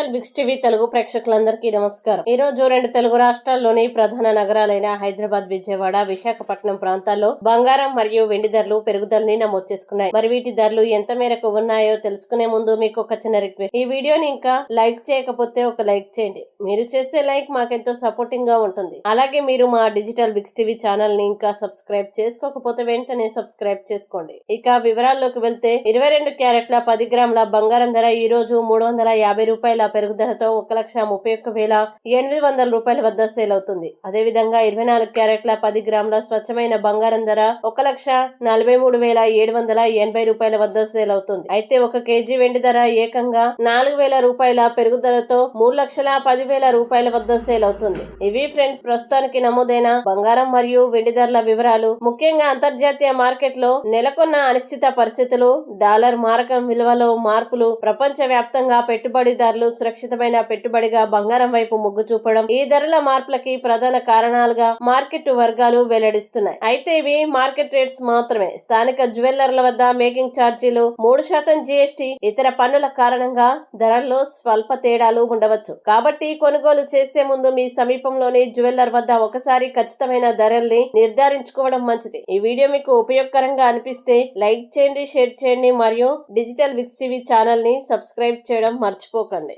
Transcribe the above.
Digital Biggs TV Telugu ప్రేక్షకులందరికీ నమస్కారం. ఈ రోజు రెండు తెలుగు రాష్ట్రాల్లోని ప్రధాన నగరాలైన హైదరాబాద్ విజయవాడ విశాఖపట్నం ప్రాంతాల్లో బంగారం మరియు వెండి ధరలు పెరుగుదలని నమోదు చేసుకున్నాయి. మరి వీటి ధరలు ఎంత మేరకు ఉన్నాయో తెలుసుకునే ముందు మీకు ఒక చిన్న రిక్వెస్ట్. ఈ వీడియోని ఇంకా లైక్ చేయకపోతే ఒక లైక్ చేయండి. మీరు చేసే లైక్ మాకెంతో సపోర్టింగ్గా ఉంటుంది. అలాగే మీరు మా డిజిటల్ బిగ్స్ టీవీ ఛానల్ని ఇంకా సబ్స్క్రైబ్ చేసుకోకపోతే వెంటనే సబ్స్క్రైబ్ చేసుకోండి. ఇక వివరాల్లోకి వెళ్తే ఇరవై రెండు క్యారెట్ల పది గ్రాముల బంగారం ధర ఈ రోజు మూడు వందల యాభై రూపాయల పెరుగుదలతో ఒక లక్ష ముప్పై ఒక్క వేల ఎనిమిది వందల రూపాయల వద్ద సేల్ అవుతుంది. అదేవిధంగా ఇరవై నాలుగు క్యారెట్ల పది గ్రాముల స్వచ్ఛమైన బంగారం ధర ఒక లక్ష నలభై మూడు వేల ఏడు వందల ఎనభై రూపాయల వద్ద సేల్ అవుతుంది. అయితే ఒక కేజీ వెండి ధర ఏకంగా నాలుగు వేల రూపాయల పెరుగుదలతో మూడు లక్షల పది వేల రూపాయల వద్ద సేల్ అవుతుంది. ఇవి ఫ్రెండ్స్ ప్రస్తుతానికి నమోదైన బంగారం మరియు వెండి ధరల వివరాలు. ముఖ్యంగా అంతర్జాతీయ మార్కెట్లో నెలకొన్న అనిశ్చిత పరిస్థితులు డాలర్ మారకం విలువలో మార్పులు ప్రపంచ వ్యాప్తంగా పెట్టుబడిదారులు సురక్షితమైన పెట్టుబడిగా బంగారం వైపు మొగ్గు చూపడం ఈ ధరల మార్పులకి ప్రధాన కారణాలుగా మార్కెట్ వర్గాలు వెల్లడిస్తున్నాయి. అయితే ఇవి మార్కెట్ రేట్స్ మాత్రమే. స్థానిక జ్యువెల్లర్ల వద్ద మేకింగ్ ఛార్జీలు మూడు శాతం జీఎస్టీ ఇతర పన్నుల కారణంగా ధరల్లో స్వల్ప తేడాలు ఉండవచ్చు. కాబట్టి కొనుగోలు చేసే ముందు మీ సమీపంలోని జ్యువెల్లర్ వద్ద ఒకసారి ఖచ్చితమైన ధరల్ని నిర్ధారించుకోవడం మంచిది. ఈ వీడియో మీకు ఉపయోగకరంగా అనిపిస్తే లైక్ చేయండి షేర్ చేయండి మరియు డిజిటల్ విక్స్ టీవీ ఛానల్ని సబ్స్క్రైబ్ చేయడం మర్చిపోకండి.